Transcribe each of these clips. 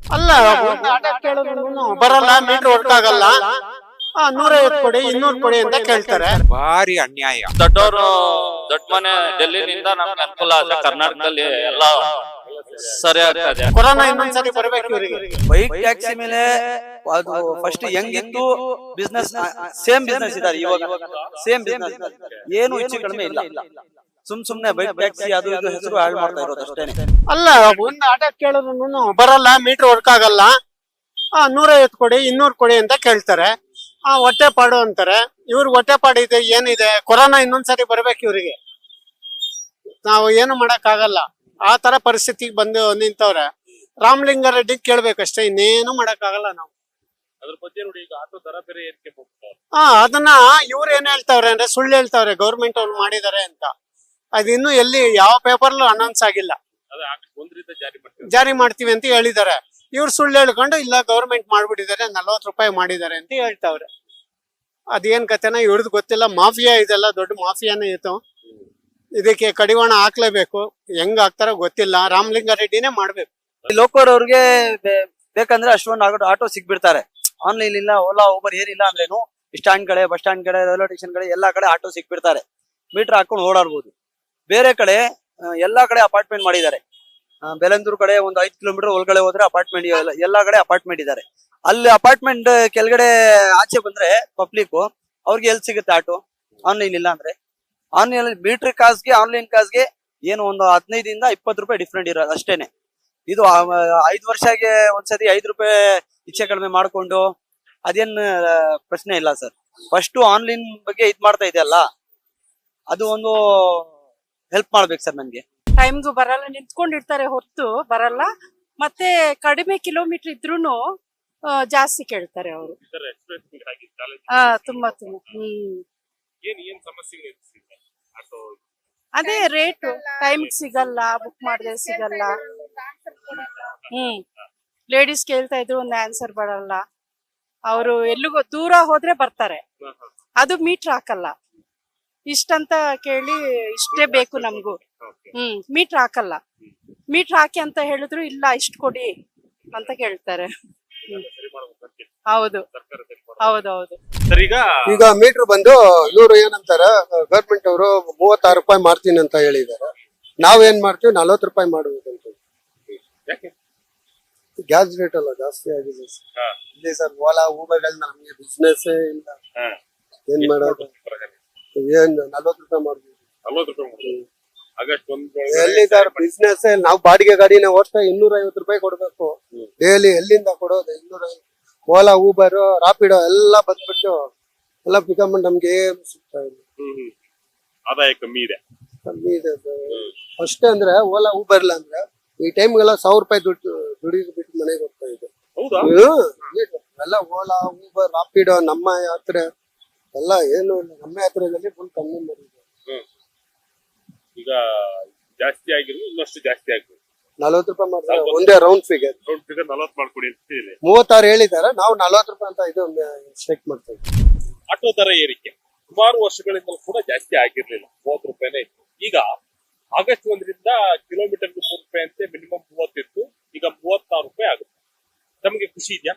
ಅಲ್ಲ ಬರಲ್ಲ metre work ಆಗಲ್ಲ ನೂರೈವತ್ತು ಕೊಡಿ ಇನ್ನೂರು ಕೊಡಿ ಅಂತ ಕೇಳ್ತಾರೆ. ಭಾರಿ ಅನ್ಯಾಯ. ದೊಡ್ಡವರು ದೊಡ್ಡ ಮನೆ ಡೆಲ್ಲಿನಿಂದ ನಮ್ಗೆ ಅನುಕೂಲ ಆದ್ರೆ ಕರ್ನಾಟಕದಲ್ಲಿ ಎಲ್ಲ ಸರಿ ಆಗ್ತದೆ ಕೊರೋನಾ ಇನ್ನೊಂದ್ಸರಿ ಬರ್ಬೇಕು ಇವರಿಗೆ. ಬೈಕ್ ಟ್ಯಾಕ್ಸಿ ಮೇಲೆ ಅದು ಫಸ್ಟ್ ಹೆಂಗಿತ್ತು? ಬಿಸ್ನೆಸ್ ಸೇಮ್ ಬಿಸ್ನೆಸ್ ಇದಾರೆ ಇವಾಗ. ಸೇಮ್ ಬಿಸ್ನೆಸ್ ಏನು ಹೆಚ್ಚು ಕಡಿಮೆ ಇಲ್ಲ. ಸುಮ್ ಸುಮ್ನೆ ಬೈಕ್ ಟ್ಯಾಕ್ಸಿ ಅದು ಇದು ಹೆಸರು ಹಾಳು ಮಾಡ್ತಾ ಇರೋದು ಅಷ್ಟೇನೆ. ಅಲ್ಲ ಒಂದು ಆಟೋ ಕೇಳಿದ್ರು ಬರಲ್ಲ ಮೀಟರ್ ವರ್ಕ್ ಆಗಲ್ಲ. ಆ, ನೂರೈವತ್ತು ಕೊಡಿ ಇನ್ನೂರು ಕೊಡಿ ಅಂತ ಕೇಳ್ತಾರೆ. ಆ ಹೊಟ್ಟೆ ಪಾಡು ಅಂತಾರೆ. ಇವ್ರಿಗೆ ಹೊಟ್ಟೆ ಪಾಡು ಇದೆ ಏನಿದೆ? ಕೊರೋನಾ ಇನ್ನೊಂದ್ಸರಿ ಬರ್ಬೇಕು ಇವರಿಗೆ. ನಾವು ಏನು ಮಾಡಕ್ ಆಗಲ್ಲ ಆ ತರ ಪರಿಸ್ಥಿತಿಗೆ ಬಂದು ನಿಂತವ್ರೆ. ರಾಮಲಿಂಗಾರೆಡ್ಡಿ ಕೇಳ್ಬೇಕಷ್ಟೇ ಇನ್ನೇನು ಮಾಡಕ್ ಆಗಲ್ಲ ನಾವು. ಅದ್ರ ಬಗ್ಗೆ ನೋಡಿ ಆಟೋ ದರ ಬೇರೆ ಏರಿಕೆ ಹೋಗ್ತಾರೆ ಹಾ ಅದನ್ನ ಇವ್ರು ಏನ್ ಹೇಳ್ತಾವ್ರೆ ಅಂದ್ರೆ ಸುಳ್ಳು ಹೇಳ್ತಾವ್ರೆ ಗೌರ್ಮೆಂಟ್ ಅವ್ರು ಮಾಡಿದಾರೆ ಅಂತ. ಅದು ಇನ್ನು ಎಲ್ಲಿ ಯಾವ ಪೇಪರ್ಲು ಅನೌನ್ಸ್ ಆಗಿಲ್ಲ. ಅದೇ ಒಂದರಿಂದ ಜಾರಿ ಮಾಡ್ತೀವಿ. ಅಂತ ಹೇಳಿದ್ದಾರೆ. ಇವ್ರು ಸುಳ್ಳು ಹೇಳ್ಕೊಂಡು ಇಲ್ಲ ಗೌರ್ಮೆಂಟ್ ಮಾಡ್ಬಿಟ್ಟಿದ್ದಾರೆ ನಲ್ವತ್ತು ರೂಪಾಯಿ ಮಾಡಿದ್ದಾರೆ ಅಂತ ಹೇಳ್ತಾವ್ರೆ. ಅದೇನ್ ಕತೆನ ಇವ್ರದ್ದು ಗೊತ್ತಿಲ್ಲ. ಮಾಫಿಯಾ ಇದೆಲ್ಲ ದೊಡ್ಡ ಮಾಫಿಯಾನೇ ಇತ್ತು. ಇದಕ್ಕೆ ಕಡಿವಾಣ ಹಾಕ್ಲೇಬೇಕು. ಹೆಂಗ್ ಹಾಕ್ತಾರೋ ಗೊತ್ತಿಲ್ಲ. ರಾಮಲಿಂಗಾರೆಡ್ಡಿನೇ ಮಾಡ್ಬೇಕು. ಲೋಕರ್ ಅವ್ರಿಗೆ ಬೇ- ಬೇಕಂದ್ರೆ ಅಷ್ಟೊಂದು ಆಟೋ ಆಟೋ ಸಿಗ್ಬಿಡ್ತಾರೆ ಆನ್ಲೈನ್ ಇಲ್ಲ ಓಲಾ ಓಬರ್ ಏನಿಲ್ಲ ಅಂದ್ರೇನು ಸ್ಟ್ಯಾಂಡ್ ಕಡೆ ಬಸ್ ಸ್ಟ್ಯಾಂಡ್ ಕಡೆ ರೈಲ್ವೆ ಸ್ಟೇಷನ್ ಕಡೆ ಎಲ್ಲಾ ಕಡೆ ಆಟೋ ಸಿಕ್ಬಿಡ್ತಾರೆ. ಮೀಟರ್ ಹಾಕೊಂಡು ಓಡಾಡ್ಬೋದು. ಬೇರೆ ಕಡೆ ಎಲ್ಲಾ ಕಡೆ ಅಪಾರ್ಟ್ಮೆಂಟ್ ಮಾಡಿದ್ದಾರೆ. ಬೆಲಂದೂರು ಕಡೆ ಒಂದು ಐದು ಕಿಲೋಮೀಟರ್ ಒಳಗಡೆ ಹೋದ್ರೆ ಅಪಾರ್ಟ್ಮೆಂಟ್ ಎಲ್ಲಾ ಕಡೆ ಅಪಾರ್ಟ್ಮೆಂಟ್ ಇದ್ದಾರೆ. ಅಲ್ಲಿ ಅಪಾರ್ಟ್ಮೆಂಟ್ ಕೆಳಗಡೆ ಆಚೆ ಬಂದ್ರೆ ಪಬ್ಲಿಕ್ ಅವ್ರಿಗೆ ಎಲ್ಲಿ ಸಿಗುತ್ತೆ ಆಟೋ? ಆನ್ಲೈನ್ ಇಲ್ಲ ಅಂದ್ರೆ. ಆನ್ಲೈನ್ ಮೀಟರ್ ಕಾಸ್ಗೆ ಆನ್ಲೈನ್ ಕಾಸ್ಗೆ ಏನು ಒಂದು ಹದಿನೈದಿಂದ ಇಪ್ಪತ್ತು ರೂಪಾಯಿ ಡಿಫ್ರೆಂಟ್ ಇರೋದು ಅಷ್ಟೇನೆ. ಇದು ಐದು ವರ್ಷಗೆ ಒಂದ್ಸತಿ ಐದು ರೂಪಾಯಿ ಇಚ್ಛೆ ಕಡಿಮೆ ಮಾಡ್ಕೊಂಡು, ಅದೇನ್ ಪ್ರಶ್ನೆ ಇಲ್ಲ ಸರ್. ಫಸ್ಟ್ ಆನ್ಲೈನ್ ಬಗ್ಗೆ ಇದ್ ಮಾಡ್ತಾ ಇದೆಯಲ್ಲ? ಅದು ಒಂದು ಹೆಲ್ಪ್ ಮಾಡ್ಬೇಕು ಸರ್ ನನ್ಗೆ ಟೈಮ್ಗೂ ಬರಲ್ಲ ನಿಂತ್ಕೊಂಡಿರ್ತಾರೆ ಹೊತ್ತು ಬರಲ್ಲ. ಮತ್ತೆ ಕಡಿಮೆ ಕಿಲೋಮೀಟರ್ ಇದ್ರೂನು ಜಾಸ್ತಿ ಕೇಳ್ತಾರೆ ಅವರು. ಹಾ ಆಗಿ ಚಾಲೆಂಜ್ ಆ ತುಂಬಾ ತುಂಬಾ. ಹ್ಮ್. ಏನ್ ಏನ್ ಸಮಸ್ಯೆ ಎದುರಿಸಿದೆ ಆಟೋ ಅದೇ ರೇಟ್ ಟೈಮ್ ಸಿಗಲ್ಲ ಬುಕ್ ಮಾಡಿದ್ರೆ ಸಿಗಲ್ಲ. ಹ್ಮ್. ಲೇಡೀಸ್ ಕೇಳ್ತಾ ಇದ್ರು ಒಂದು ಆನ್ಸರ್ ಬರಲ್ಲ. ಅವರು ಎಲ್ಲಿಗೋ ದೂರ ಹೋದ್ರೆ ಬರ್ತಾರೆ. ಅದು ಮೀಟರ್ ಹಾಕಲ್ಲ. ಇಷ್ಟಂತ ಕೇಳಿ ಇಷ್ಟೇ ಬೇಕು ನಮ್ಗೂ. ಹ್ಮ್ ಮೀಟರ್ ಹಾಕಲ್ಲ. ಮೀಟರ್ ಹಾಕಿ ಅಂತ ಹೇಳಿದ್ರು ಇಲ್ಲ ಇಷ್ಟ ಕೊಡಿ ಅಂತ ಕೇಳ್ತಾರೆ. ಹೌದು. ಹೌದೌದು. ಸರ್ ಈಗ ಈಗ ಮೀಟರ್ ಬಂದು ಇವರು ಏನಂತಾರ ಗವರ್ಮೆಂಟ್ ಅವರು ಮೂವತ್ತಾರು ರೂಪಾಯಿ ಮಾಡ್ತೀನಿ ಅಂತ ಹೇಳಿದಾರೆ ನಾವೇನ್ ಮಾಡ್ತೀವಿ ನಲ್ವತ್ತು ರೂಪಾಯಿ ಮಾಡುವುದು ಅಂತ ಯಾಕೆ? ಗ್ಯಾಸ್ ರೇಟ್ ಅಲ್ಲ ಜಾಸ್ತಿ ಆಗಿದೆ ಸರ್. ಇಲ್ಲಿ ಸರ್ ಓಲಾ ಊಬರ್ಗಳನ್ನ ನಮ್ಗೆ ಬಿಸ್ನೆಸ್ ಇಲ್ಲ. ಏನ್ ಮಾಡೋದು? ಏನ್ ನಲ್ವತ್ತು ರೂಪಾಯಿ ನಲ್ವತ್ತು ರೂಪಾಯಿ ಮಾಡ್ಬೋದು. ಆಗಸ್ಟ್ ಒಂದು ಎಲ್ಲಿ ಸರ್ ಬಿಸ್ನೆಸ್ ನಾವು ಬಾಡಿಗೆ ಗಾಡಿನ ಓಡಿಸ್ತಾ ಇನ್ನೂರ ಐವತ್ತು ರೂಪಾಯಿ ಕೊಡ್ಬೇಕು. ಡೈಲಿ ಎಲ್ಲಿಂದ ಕೊಡೋದು? ಇನ್ನೂರ ಓಲಾ ಊಬರ್ ರಾಪಿಡೋ ಎಲ್ಲ ಬಂದ್ಬಿಟ್ಟು ಎಲ್ಲ ಪಿಕಪ್ ನಮ್ಗೆ ಏನ್ ಸಿಗ್ತಾ ಇಲ್ಲ. ಆದಾಯ ಕಮ್ಮಿ ಇದೆ. ಕಮ್ಮಿ ಇದೆ ಫಸ್ಟ್ ಅಂದ್ರೆ ಓಲಾ ಊಬರ್ ಇಲ್ಲ ಅಂದ್ರೆ ಈ ಟೈಮ್ಗೆಲ್ಲ ಸಾವಿರ ರೂಪಾಯಿ ದುಡ್ಡು ದುಡಿದು ಬಿಟ್ಟು ಮನೆಗೆ ಹೋಗ್ತಾ ಇದೆ. ಹೌದಾ? ಎಲ್ಲ ಓಲಾ ಊಬರ್ ರಾಪಿಡೋ ನಮ್ಮ ಯಾತ್ರೆ ಎಲ್ಲ ಏನು ಇಲ್ಲ. ನಮ್ಮ ಯಾತ್ರೆಯಲ್ಲಿ ಫುಲ್ ಕಮ್ಮಿ ಮಾಡಿದೆ ಈಗ ಜಾಸ್ತಿ ಆಗಿರೋದು ಇನ್ನಷ್ಟು ಜಾಸ್ತಿ ಆಗ್ಬೋದು. ನಲ್ವತ್ತು ರೂಪಾಯಿ ಮಾಡ್ತಾರೆ. ಒಂದೇ ರೌಂಡ್ ಫಿಗರ್ ರೌಂಡ್ ಫಿಗರ್ ನಲವತ್ತು ಮಾಡ್ಕೊಡಿ ಅಂತ ಹೇಳಿದೆ. ಮೂವತ್ತಾರು ಹೇಳಿದಾರೆ ನಾವು ನಲ್ವತ್ತು ರೂಪಾಯಿ ಅಂತ ಇದು ಸ್ಟ್ರೈಕ್ ಮಾಡ್ತೀವಿ. ಆಟೋ ದರ ಏರಿಕೆ. ಸುಮಾರು ವರ್ಷಗಳಿಂದ ಕೂಡ ಜಾಸ್ತಿ ಆಗಿರ್ಲಿಲ್ಲ. ಮೂವತ್ತು ರೂಪಾಯಿನೇ ಇತ್ತು. ಈಗ ಆಗಸ್ಟ್ ಒಂದರಿಂದ ಕಿಲೋಮೀಟರ್ ಮೂರು ರೂಪಾಯಿ ಅಂತೆ ಮಿನಿಮಮ್ ಮೂವತ್ತಿತ್ತು ಈಗ ಮೂವತ್ತಾರು ರೂಪಾಯಿ ಆಗುತ್ತೆ. ನಮಗೆ ಖುಷಿ ಇದೆಯಾ?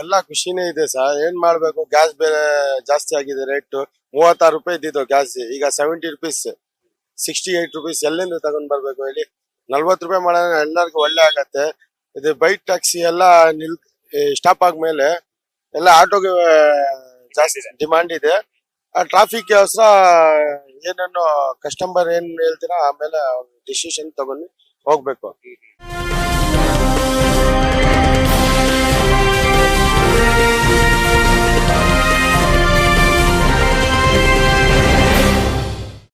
ಎಲ್ಲ ಖುಷಿನೇ ಇದೆ ಸರ್. ಏನ್ ಮಾಡ್ಬೇಕು? ಗ್ಯಾಸ್ ಬೆಲೆ ಜಾಸ್ತಿ ಆಗಿದೆ ರೇಟ್ ಮೂವತ್ತಾರು ರೂಪಾಯಿ ಇದ್ದಿದ್ದು ಗ್ಯಾಸ್ ಈಗ seventy rupees sixty eight rupees ಎಲ್ಲಿಂದ ತಗೊಂಡ್ ಬರ್ಬೇಕು ಹೇಳಿ? ನಲ್ವತ್ತು ರೂಪಾಯಿ ಮಾಡೋದ್ರೆ ಎಲ್ಲರಿಗೂ ಒಳ್ಳೆ ಆಗತ್ತೆ. ಇದು ಬೈಕ್ ಟ್ಯಾಕ್ಸಿ ಎಲ್ಲ ನಿಲ್ ಸ್ಟಾಪ್ ಆದ್ಮೇಲೆ ಎಲ್ಲ ಆಟೋಗೆ ಜಾಸ್ತಿ ಡಿಮಾಂಡ್ ಇದೆ. ಆ ಟ್ರಾಫಿಕ್ ಅವಸರ ಏನೇನು ಕಸ್ಟಮರ್ ಏನ್ ಹೇಳ್ತೀರಾ, ಆಮೇಲೆ ಡಿಸಿಷನ್ ತಗೊಂಡು ಹೋಗ್ಬೇಕು.